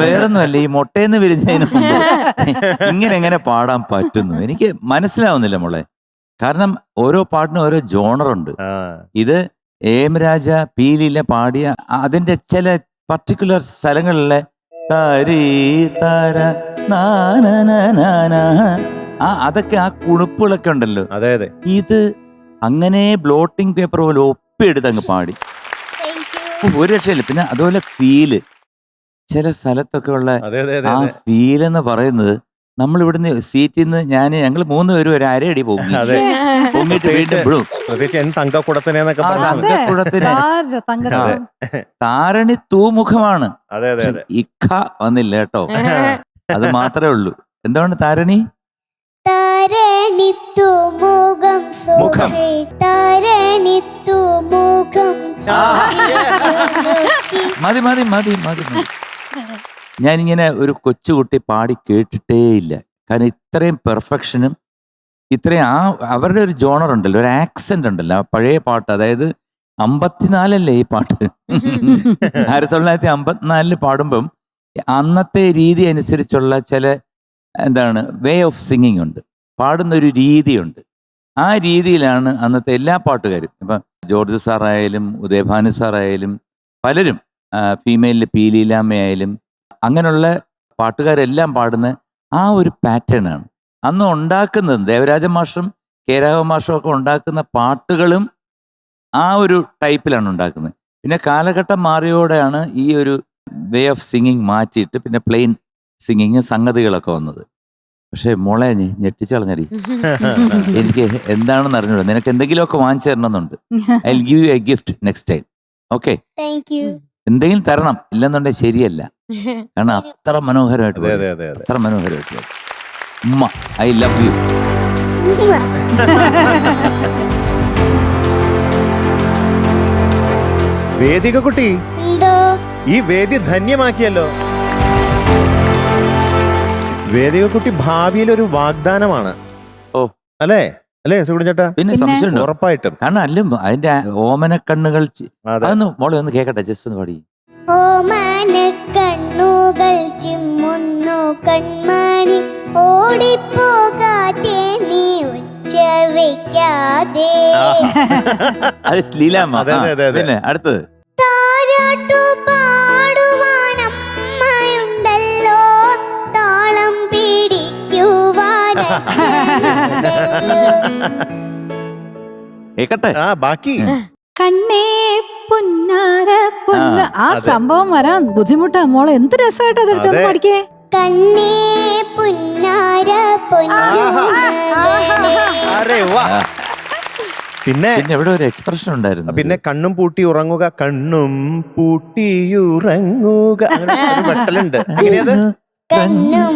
വേറൊന്നുമല്ല ഈ മുട്ടയെന്ന് വിരിഞ്ഞതിന് ഇങ്ങനെ എങ്ങനെ പാടാൻ പറ്റുന്നു? എനിക്ക് മനസ്സിലാവുന്നില്ല മോളെ. കാരണം ഓരോ പാട്ടിനും ഓരോ ജോണറുണ്ട് ഉണ്ട്. ഇത് ഏം രാജ പീലിലെ പാടിയ അതിന്റെ ചില പർട്ടിക്കുലർ സ്ഥലങ്ങളിലെ താരീ താര നാനനനാന. ആ അതൊക്കെ ആ കുണുപ്പുകളൊക്കെ ഉണ്ടല്ലോ. അതെ അതെ. ഇത് അങ്ങനെ ബ്ലോട്ടിംഗ് പേപ്പർ പോലെ ഒപ്പിയെടുത്ത് അങ്ങ് പാടി. ഒരു രക്ഷയില്ല. പിന്നെ അതുപോലെ ഫീൽ. ചില സ്ഥലത്തൊക്കെ ഉള്ള അതെ അതെ അതെ ആ അതെ. ഫീൽ എന്ന് പറയുന്നത് നമ്മൾ ഇവിടുന്ന് സീറ്റിൽ നിന്ന് ഞാൻ ഞങ്ങൾ മൂന്ന് പേരും ഒരു അരയടി പോകും അതെ. പൊങ്ങിട്ട് വീണ്ടും വിടും. പ്രത്യേകിച്ച് എൻ തങ്കക്കുടത്തിനെന്നൊക്കെ ആ പറഞ്ഞു തങ്കക്കുടത്തിന്. ആരുടെ തങ്കം? അതെ. താരണി തൂമുഖമാണ്. അതെ അതെ പക്ഷെ ഇഖ വന്നില്ല കേട്ടോ. അത് മാത്രമേ ഉള്ളൂ. എന്താണ് താരണി? താരണിത്തു മുഖം മുഖം. സൂക്ഷി താരണിത്തു മുഖം ആ, സൂക്ഷിച്ചു. മതി മതി മതി മതി മതി. ഞാനിങ്ങനെ ഒരു കൊച്ചുകുട്ടി പാടി കേട്ടിട്ടേയില്ല. കാരണം ഇത്രയും പെർഫെക്ഷനും ഇത്രയും ആ അവരുടെ ഒരു ജോണർ ഉണ്ടല്ലോ ഒരു ആക്സെന്റ് ഉണ്ടല്ലോ ആ പഴയ പാട്ട് അതായത് അമ്പത്തിനാലല്ലേ ഈ പാട്ട്? ആയിരത്തി തൊള്ളായിരത്തി അമ്പത്തിനാലിൽ പാടുമ്പം അന്നത്തെ രീതി അനുസരിച്ചുള്ള ചില എന്താണ് വേ ഓഫ് സിംഗിങ് ഉണ്ട് പാടുന്ന ഒരു രീതിയുണ്ട്. ആ രീതിയിലാണ് അന്നത്തെ എല്ലാ പാട്ടുകാരും ഇപ്പം ജോർജ് സാറായാലും ഉദയഭാനു സാറായാലും പലരും ഫീമെയിലിൽ പീലീലാമ്മയായാലും അങ്ങനെയുള്ള പാട്ടുകാരെല്ലാം പാടുന്ന ആ ഒരു പാറ്റേൺ ആണ്. അന്ന് ഉണ്ടാക്കുന്നത് ദേവരാജ മാഷും കേരാവ മാഷും ഒക്കെ ഉണ്ടാക്കുന്ന പാട്ടുകളും ആ ഒരു ടൈപ്പിലാണ് ഉണ്ടാക്കുന്നത്. പിന്നെ കാലഘട്ടം മാറിയോടെയാണ് ഈ ഒരു വേ ഓഫ് സിംഗിങ് മാറ്റിയിട്ട് പിന്നെ പ്ലെയിൻ സിംഗിങ് സംഗതികളൊക്കെ വന്നത്. പക്ഷേ മോളെ ഞെട്ടിച്ചളഞ്ഞടി എനിക്ക് എന്താണെന്ന് അറിഞ്ഞൂടാ. നിനക്ക് എന്തെങ്കിലുമൊക്കെ വാങ്ങിച്ചു തരണമെന്നുണ്ട്. I give you a gift next time okay thank you എന്തെങ്കിലും തരണം. ഇല്ലെന്നുണ്ടെങ്കിൽ ശരിയല്ല. കാരണം അത്ര മനോഹരമായിട്ട് അതെ പാടി. അതെ അതെ അതെ. അത്ര മനോഹരമായിട്ട് പാടി. ഉമ്മ ഐ ലവ് യു. വേദിക കുട്ടി എന്തോ? ഈ വേദി ധന്യമാക്കിയല്ലോ. വേദിക കുട്ടി ഭാവിയിൽ ഒരു വാഗ്ദാനമാണ്. ഓ. അല്ലേ? അല്ലേ സുഗുണ ചേട്ടാ? പിന്നെ? സംശയമുണ്ടോ? ഉറപ്പായിട്ടും. കാരണം അല്ല അതിന്റെ ഓമന കണ്ണുകൾ ചി- അതെ. അതൊന്ന് മോളെ ഒന്ന് കേക്കട്ടെ ജസ്റ്റ് ഒന്ന് പാടി. ഓമന കണ്ണുകൾ ചിമ്മുന്നു കൺമണി ഓടിപ്പോകാതെ നീ ഉച്ച വയ്ക്കാതെ അത് ലീലാമ്മ. അതെ, ആ, അതെ, അതെ. പിന്നെ അടുത്തത്. താരാട്ടു പാടുവാൻ അമ്മയുണ്ടല്ലോ താളം പിടിക്കുവാൻ. കേക്കട്ടെ? ആ ബാക്കി. കണ്ണേ പുന്നാര പൊന്ന ആ, സംഭവം വരാൻ ബുദ്ധിമുട്ടാ. മോളെ എന്ത് രസമായിട്ട് അതെടുത്ത് അതെ. പഠിക്കേ? കണ്ണേ പുന്നാര. അരെ വാ. പിന്നെ പിന്നെ ഇവിടെ ഒരു എക്സ്പ്രഷൻ ഉണ്ടായിരുന്നു. പിന്നെ കണ്ണും പൂട്ടി ഉറങ്ങുക കണ്ണും പൂട്ടിയുറങ്ങുക അങ്ങനെ ഒരു വെട്ടലുണ്ട്. കണ്ണും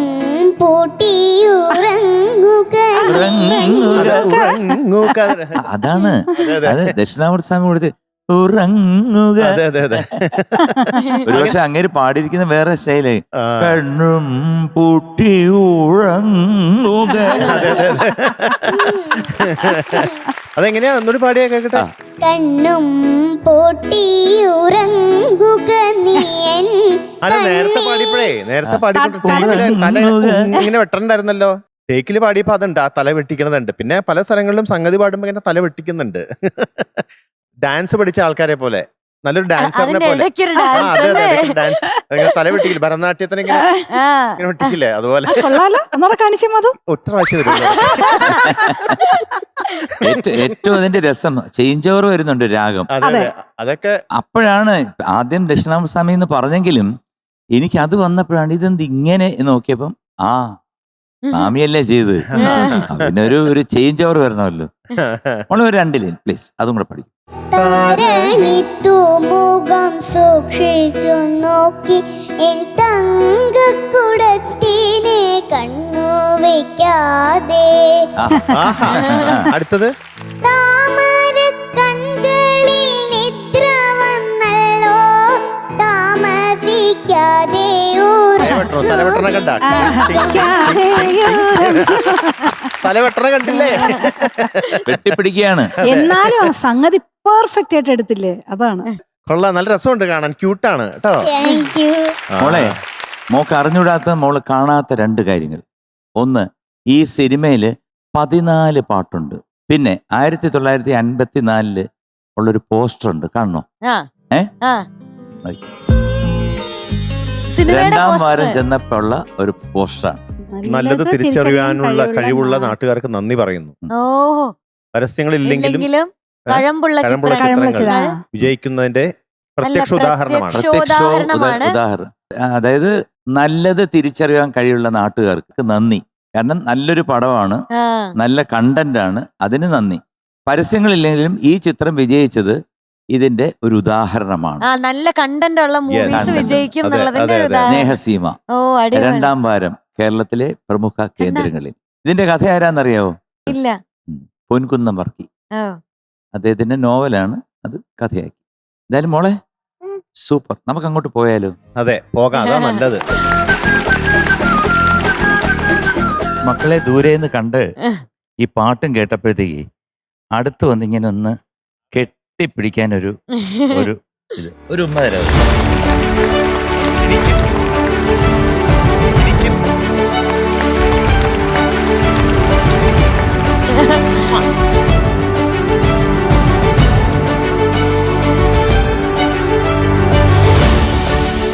അതാണ്. അതെ, ദക്ഷിണാമൂർത്തി സ്വാമി കൊടുത്ത് ഉറങ്ങുക. ഒരുപക്ഷെ അങ്ങേര് പാടിയിരിക്കുന്ന വേറെ സ്റ്റൈൽ ആ, കണ്ണും പൂട്ടി ഉറങ്ങുക. അതെങ്ങനെയാ? ഒന്നൂടി പാടിയാ കേക്കട്ടെ? ആ. കണ്ണും പൂട്ടിയുറങ്ങുക നീ അല്ല നേരത്തെ പാടിയപ്പോഴേ നേരത്തെ പാടിയപ്പോൾ ടേക്കിൽ തല ഇങ്ങനെ വെട്ടണ്ടായിരുന്നല്ലോ. ടേക്കിൽ പാടിയപ്പോ അതുണ്ട് ആ തല വെട്ടിക്കണതുണ്ട്. പിന്നെ പല സ്ഥലങ്ങളിലും സംഗതി പാടുമ്പോ ഇങ്ങനെ തല വെട്ടിക്കുന്നുണ്ട്. ഡാൻസ് പഠിച്ച ആൾക്കാരെ പോലെ. നല്ലൊരു ഡാൻസറിനെ പോലെ? ഡാൻസ് തല വെട്ടിക്കില്ല? ഭരതനാട്യത്തിന് ഇങ്ങനെ വെട്ടിക്കില്ലേ? അതുപോലെ. ഒറ്റ പ്രാവശ്യം. ഏറ്റവും അതിന്റെ രസം ചേഞ്ച് ഓവർ വരുന്നുണ്ട് രാഗം. അതെ അതെ. അതൊക്കെ അപ്പോഴാണ് ആദ്യം ദക്ഷിണാമസ്വാമി എന്ന് പറഞ്ഞെങ്കിലും എനിക്ക് അത് വന്നപ്പോഴാണ് ഇതെന്ത് ഇങ്ങനെ എന്ന് നോക്കിയപ്പം ആ സ്വാമിയല്ലേ ചെയ്ത്. പിന്നെ ഒരു ഒരു ചേഞ്ച് ഓവർ വരണമല്ലോ. മോളെ ഒരു രണ്ട് ലൈൻ പ്ലീസ് അതും കൂടെ പഠിക്കും. തരണിത്തു മുഖം സൂക്ഷിച്ചു നോക്കി. എൻ തങ്കക്കുടത്തിനെ കണ്ണു വയ്ക്കാതെ. അടുത്തത്? താമര കൺകളിൽ നിദ്ര വന്നല്ലോ താമസിക്കാതെ തലവെട്ടണ കണ്ട. തലവെട്ടണ കണ്ടില്ലേ? വെട്ടിപ്പിടിക്കുകയാണ്. എന്നാലും ആ സംഗതി പെർഫെക്റ്റ് ആയിട്ട് എടുത്തില്ലേ? അതാണ്. കൊള്ളാം. നല്ല രസമുണ്ട് കാണാൻ. ക്യൂട്ടാണ് കേട്ടോ? താങ്ക് യു മോളെ മോക്ക് അറിഞ്ഞൂടാത്ത മോൾ കാണാത്ത രണ്ട് കാര്യങ്ങൾ. ഒന്ന് ഈ സിനിമയിൽ പതിനാല് പാട്ടുണ്ട്. പിന്നെ ആയിരത്തി തൊള്ളായിരത്തി അൻപത്തി നാലിൽ ഉള്ളൊരു പോസ്റ്റർ ഉണ്ട് കാണണോ? ആ. ഏ? ആ. സിനിമയുടെ രണ്ടാം വാരം. ചെന്നപ്പോ ഉള്ള ഒരു പോസ്റ്റർ നല്ലത് തിരിച്ചറിയാനുള്ള കഴിവുള്ള നാട്ടുകാർക്ക് നന്ദി പറയുന്നു. ഓ പരസ്യങ്ങളില്ലെങ്കിലും ഇല്ലെങ്കിലും കഴമ്പുള്ള കഴമ്പുള്ള ചിത്രങ്ങൾ. വിജയിക്കുന്നതിന്റെ പ്രത്യക്ഷ ഉദാഹരണമാണ്. ഉദാഹരണം അതായത് നല്ലത് തിരിച്ചറിയാൻ കഴിയുള്ള നാട്ടുകാർക്ക് നന്ദി. കാരണം നല്ലൊരു പടമാണ് നല്ല കണ്ടന്റ് ആണ് അതിന് നന്ദി. പരസ്യങ്ങളില്ലെങ്കിലും ഈ ചിത്രം വിജയിച്ചത് ഇതിന്റെ ഒരു ഉദാഹരണമാണ്. നല്ല കണ്ടന്റ് ഉള്ള മൂവീസ് വിജയിക്കും. സ്നേഹസീമ രണ്ടാം വാരം കേരളത്തിലെ പ്രമുഖ കേന്ദ്രങ്ങളിൽ. ഇതിന്റെ കഥ ആരാന്നറിയാവോ? ഇല്ല. പൊൻകുന്നം വർക്കി. ഓ അദ്ദേഹത്തിന്റെ നോവലാണ് അത് കഥയാക്കി. എന്തായാലും മോളെ സൂപ്പർ. നമുക്ക് അങ്ങോട്ട് പോയാലോ? അതെ പോകാം. അതാ നല്ലത്. മക്കളെ ദൂരെ നിന്ന് കണ്ട് ഈ പാട്ടും കേട്ടപ്പോഴത്തേക്ക് അടുത്ത് വന്ന് ഇങ്ങനെ ഒന്ന് കെട്ടിപ്പിടിക്കാൻ ഒരു ഒരു ഇത്. ഒരു ഉമ്മ തരാമോ?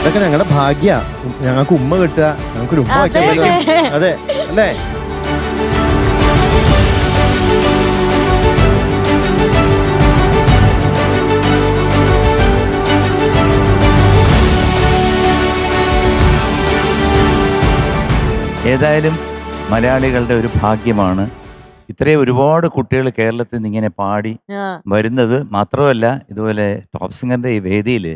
ഇതൊക്കെ ഞങ്ങളുടെ ഭാഗ്യ. ഞങ്ങൾക്ക് ഉമ്മ കിട്ടുക. ഞങ്ങൾക്കൊരു ഉമ്മ അതെ, വയ്ക്കാൻ അതെ. അല്ലേ? ഏതായാലും മലയാളികളുടെ ഒരു ഭാഗ്യമാണ്. ഇത്രയും ഒരുപാട് കുട്ടികൾ കേരളത്തിൽ നിന്ന് ഇങ്ങനെ പാടി വരുന്നത് മാത്രമല്ല ഇതുപോലെ ടോപ് സിംഗറിന്റെ ഈ വേദിയിൽ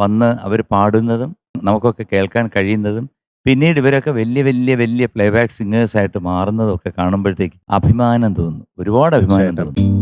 വന്ന് അവർ പാടുന്നതും നമുക്കൊക്കെ കേൾക്കാൻ കഴിയുന്നതും പിന്നീട് ഇവരൊക്കെ വലിയ വലിയ വലിയ പ്ലേബാക്ക് സിംഗേഴ്സ് ആയിട്ട് മാറുന്നതും ഒക്കെ കാണുമ്പോഴത്തേക്ക് അഭിമാനം തോന്നുന്നു ഒരുപാട് അഭിമാനം തോന്നുന്നു